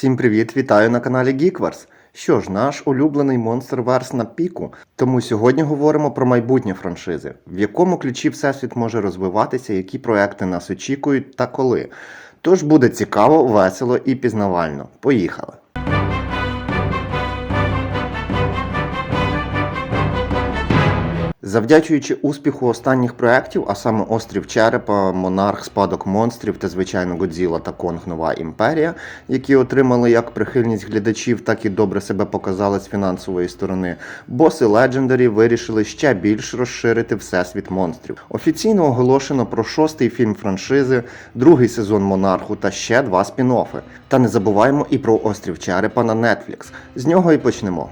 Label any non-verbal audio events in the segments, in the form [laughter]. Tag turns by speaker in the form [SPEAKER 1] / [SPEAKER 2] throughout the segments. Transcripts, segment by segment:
[SPEAKER 1] Всім привіт, вітаю на каналі GeekWars. Що ж, наш улюблений Monsterverse на піку. Тому сьогодні говоримо про майбутнє франшизи, в якому ключі всесвіт може розвиватися, які проекти нас очікують та коли. Тож буде цікаво, весело і пізнавально. Поїхали! Завдячуючи успіху останніх проєктів, а саме Острів Черепа, Монарх, Спадок монстрів та звичайно Годзіла та Конг Нова Імперія, які отримали як прихильність глядачів, так і добре себе показали з фінансової сторони, боси Legendary вирішили ще більш розширити всесвіт монстрів. Офіційно оголошено про шостий фільм франшизи, другий сезон Монарху та ще два спін-оффи. Та не забуваємо і про Острів Черепа на Netflix. З нього і почнемо.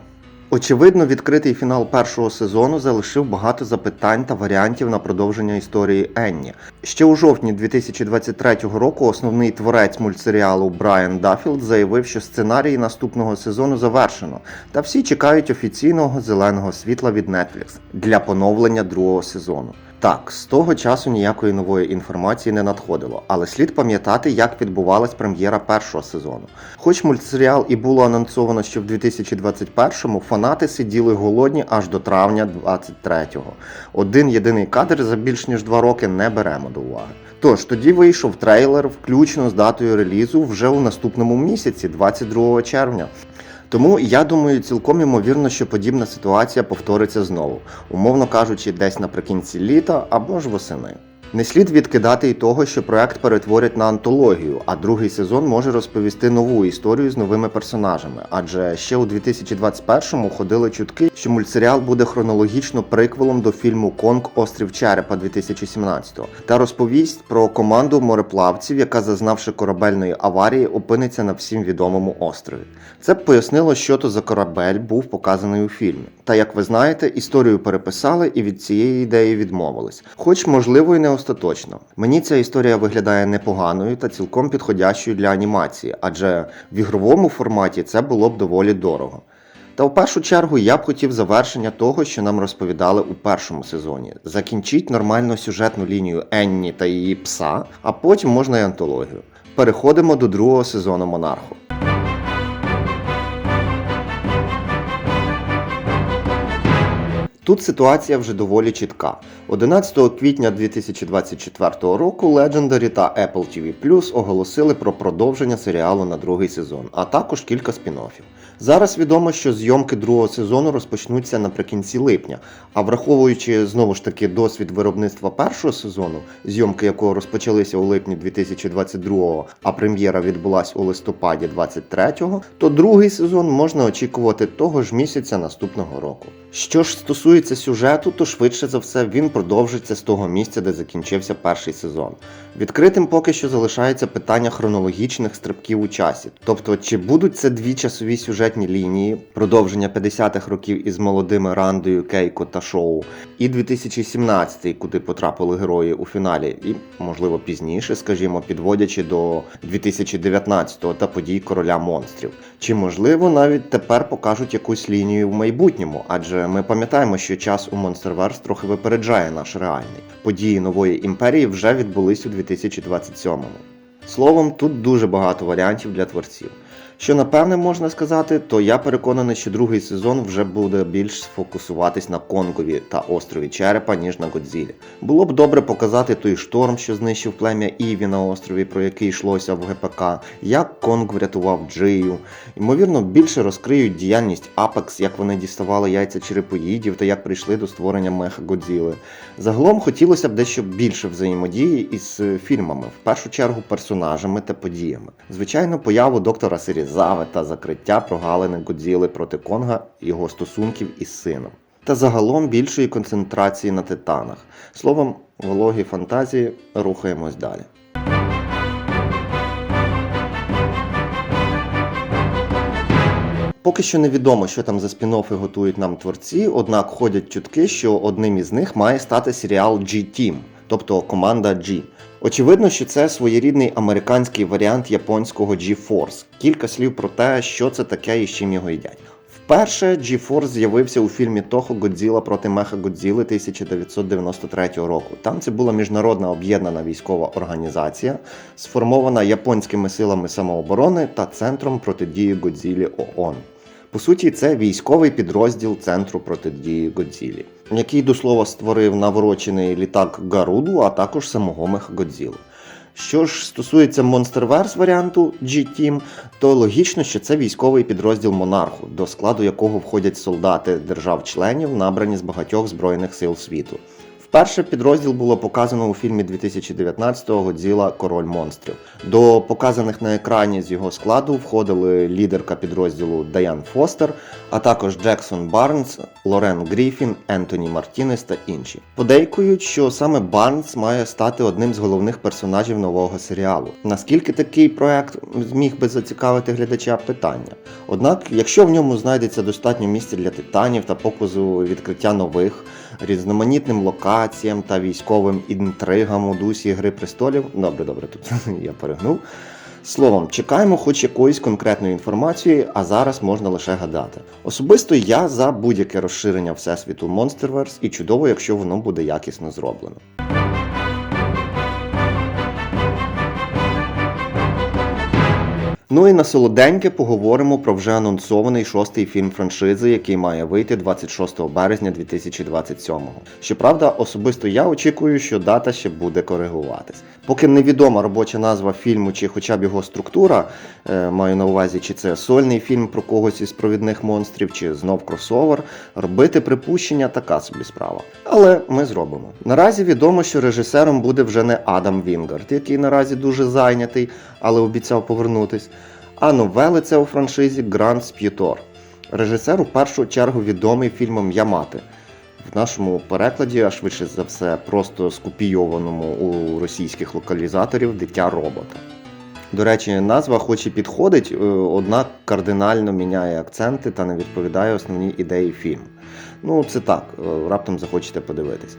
[SPEAKER 1] Очевидно, відкритий фінал першого сезону залишив багато запитань та варіантів на продовження історії Енні. Ще у жовтні 2023 року основний творець мультсеріалу Брайан Даффілд заявив, що сценарій наступного сезону завершено, та всі чекають офіційного зеленого світла від Netflix для поновлення другого сезону. Так, з того часу ніякої нової інформації не надходило, але слід пам'ятати, як відбувалась прем'єра першого сезону. Хоч мультсеріал і було анонсовано, що в 2021-му фанати сиділи голодні аж до травня 23-го. Один єдиний кадр за більш ніж два роки не беремо до уваги. Тож тоді вийшов трейлер, включно з датою релізу вже у наступному місяці, 22 червня. Тому я думаю, цілком ймовірно, що подібна ситуація повториться знову, умовно кажучи, десь наприкінці літа або ж восени. Не слід відкидати й того, що проект перетворять на антологію, а другий сезон може розповісти нову історію з новими персонажами. Адже ще у 2021-му ходили чутки, що мультсеріал буде хронологічно приквелом до фільму Конг Острів Черепа 2017-го та розповість про команду мореплавців, яка, зазнавши корабельної аварії, опиниться на всім відомому острові. Це б пояснило, що то за корабель був показаний у фільмі. Та як ви знаєте, історію переписали і від цієї ідеї відмовились, хоч можливо і не остаточно. Мені ця історія виглядає непоганою та цілком підходящою для анімації, адже в ігровому форматі це було б доволі дорого. Та в першу чергу я б хотів завершення того, що нам розповідали у першому сезоні. Закінчіть нормальну сюжетну лінію Енні та її пса, а потім можна й антологію. Переходимо до другого сезону Монарху. Тут ситуація вже доволі чітка. 11 квітня 2024 року Legendary та Apple TV Plus оголосили про продовження серіалу на другий сезон, а також кілька спін-оффів. Зараз відомо, що зйомки другого сезону розпочнуться наприкінці липня, а враховуючи знову ж таки досвід виробництва першого сезону, зйомки якого розпочалися у липні 2022, а прем'єра відбулась у листопаді 2023, то другий сезон можна очікувати того ж місяця наступного року. Що ж стосується сюжету, то швидше за все він продовжиться з того місця, де закінчився перший сезон. Відкритим поки що залишається питання хронологічних стрибків у часі. Тобто, чи будуть це дві часові сюжетні лінії, продовження 50-х років із молодими Рандою, Кейко та Шоу, і 2017-й, куди потрапили герої у фіналі, і, можливо, пізніше, скажімо, підводячи до 2019-го та подій короля монстрів. Чи можливо навіть тепер покажуть якусь лінію в майбутньому, адже ми пам'ятаємо, що час у Monsterverse трохи випереджає наш реальний. Події нової імперії вже відбулись у 2027-му. Словом, тут дуже багато варіантів для творців. Що напевне можна сказати, то я переконаний, що другий сезон вже буде більш сфокусуватись на Конгові та острові Черепа, ніж на Годзілі. Було б добре показати той шторм, що знищив плем'я Іві на острові, про який йшлося в ГПК, як Конг врятував Джию. Ймовірно, більше розкриють діяльність Апекс, як вони діставали яйця черепоїдів та як прийшли до створення Меха Годзіли. Загалом хотілося б дещо більше взаємодії із фільмами, в першу чергу персонажами та подіями. Звичайно, появу доктора Сирізави та закриття прогалини Годзіли проти Конга його стосунків із сином. Та загалом більшої концентрації на титанах. Словом, вологі фантазії рухаємось далі. Поки що невідомо, що там за спін-оффи готують нам творці, однак ходять чутки, що одним із них має стати серіал G-Team, тобто команда G. Очевидно, що це своєрідний американський варіант японського G-Force. Кілька слів про те, що це таке і з чим його їдять. Вперше G-Force з'явився у фільмі Того Годзіла проти Меха Годзіли 1993 року. Там це була міжнародна об'єднана військова організація, сформована японськими силами самооборони та центром протидії Годзілі ООН. По суті, це військовий підрозділ Центру протидії Годзілі, який до слова створив наворочений літак Гаруду, а також самого Меха Годзілу. Що ж стосується Monsterverse варіанту G-Team, то логічно, що це військовий підрозділ Монарху, до складу якого входять солдати держав-членів, набрані з багатьох збройних сил світу. Вперше підрозділ було показано у фільмі 2019-го Годзіла Король монстрів. До показаних на екрані з його складу входили лідерка підрозділу Даян Фостер, а також Джексон Барнс, Лорен Гріфін, Ентоні Мартінес та інші. Подейкують, що саме Барнс має стати одним з головних персонажів нового серіалу. Наскільки такий проект зміг би зацікавити глядача питання? Однак, якщо в ньому знайдеться достатньо місця для титанів та показу відкриття нових, різноманітним локаціям та військовим інтригам у дусі Гри престолів, добре, добре, тут [laughs] я перегнув. Словом, чекаємо хоч якоїсь конкретної інформації, а зараз можна лише гадати. Особисто я за будь-яке розширення всесвіту Monsterverse і чудово, якщо воно буде якісно зроблено. Ну і на солоденьке поговоримо про вже анонсований шостий фільм франшизи, який має вийти 26 березня 2027-го. Щоправда, особисто я очікую, що дата ще буде коригуватись. Поки невідома робоча назва фільму чи хоча б його структура, е, маю на увазі, чи це сольний фільм про когось із провідних монстрів, чи знов кросовер, робити припущення така собі справа. Але ми зробимо. Наразі відомо, що режисером буде вже не Адам Вінгард, який наразі дуже зайнятий, але обіцяв повернутись. А новели це у франшизі Грант Сп'ютор. Режисер у першу чергу відомий фільмом Ямати. В нашому перекладі, а швидше за все, просто скопійованому у російських локалізаторів дитя робота. До речі, назва хоч і підходить, е, однак кардинально міняє акценти та не відповідає основній ідеї фільму. Ну, це так, е, раптом захочете подивитись.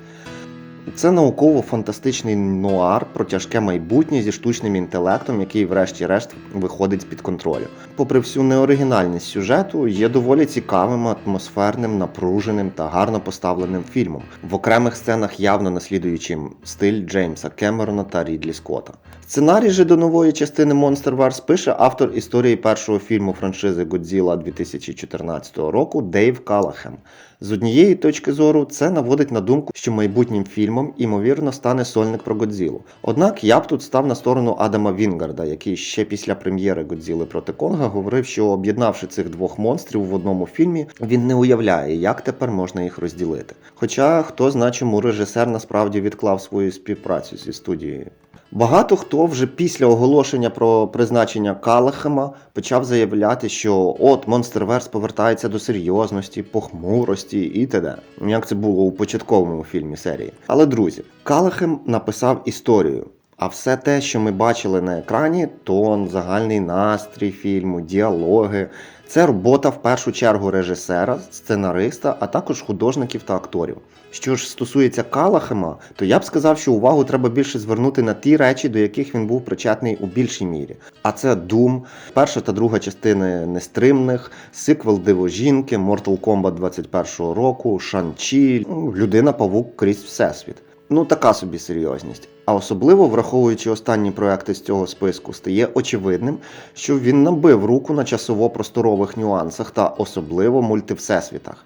[SPEAKER 1] Це науково-фантастичний нуар про тяжке майбутнє зі штучним інтелектом, який, врешті-решт, виходить з-під контролю. Попри всю неоригінальність сюжету, є доволі цікавим, атмосферним, напруженим та гарно поставленим фільмом, в окремих сценах явно наслідуючим стиль Джеймса Кемерона та Рідлі Скотта. Сценарій же до нової частини Monsterverse пише автор історії першого фільму франшизи Godzilla 2014 року Дейв Калахем. З однієї точки зору, це наводить на думку, що майбутнім фільмом імовірно стане сольник про Годзілу. Однак я б тут став на сторону Адама Вінгарда, який ще після прем'єри Годзіли проти Конга говорив, що об'єднавши цих двох монстрів в одному фільмі, він не уявляє, як тепер можна їх розділити. Хоча хто знає, чому режисер насправді відклав свою співпрацю зі студією. Багато хто вже після оголошення про призначення Калахема почав заявляти, що от Монстерверс повертається до серйозності, похмурості і т.д. Як це було у початковому фільмі серії. Але друзі, Калахем написав історію. А все те, що ми бачили на екрані, тон, загальний настрій фільму, діалоги, це робота в першу чергу режисера, сценариста, а також художників та акторів. Що ж стосується Калахема, то я б сказав, що увагу треба більше звернути на ті речі, до яких він був причетний у більшій мірі. А це Doom, перша та друга частини Нестримних, сиквел Дивожінки, Mortal Kombat 21 року, Шанчі, Людина Павук крізь Всесвіт. Ну, така собі серйозність. А особливо враховуючи останні проекти з цього списку, стає очевидним, що він набив руку на часово-просторових нюансах та особливо мультивсесвітах.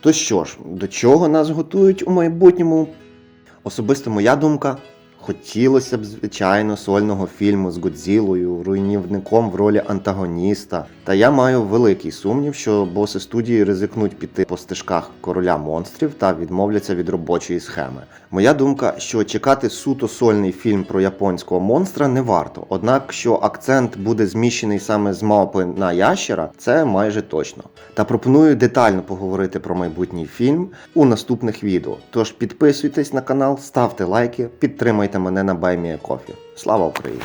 [SPEAKER 1] То що ж, до чого нас готують у майбутньому? Особисто моя думка. Хотілося б, звичайно, сольного фільму з Годзілою, руйнівником в ролі антагоніста. Та я маю великий сумнів, що боси студії ризикнуть піти по стежках короля монстрів та відмовляться від робочої схеми. Моя думка, що чекати суто сольний фільм про японського монстра не варто. Однак, що акцент буде зміщений саме з мавпи на ящера, це майже точно. Та пропоную детально поговорити про майбутній фільм у наступних відео. Тож підписуйтесь на канал, ставте лайки, підтримайте мене на Баймія Кофі. Слава Україні!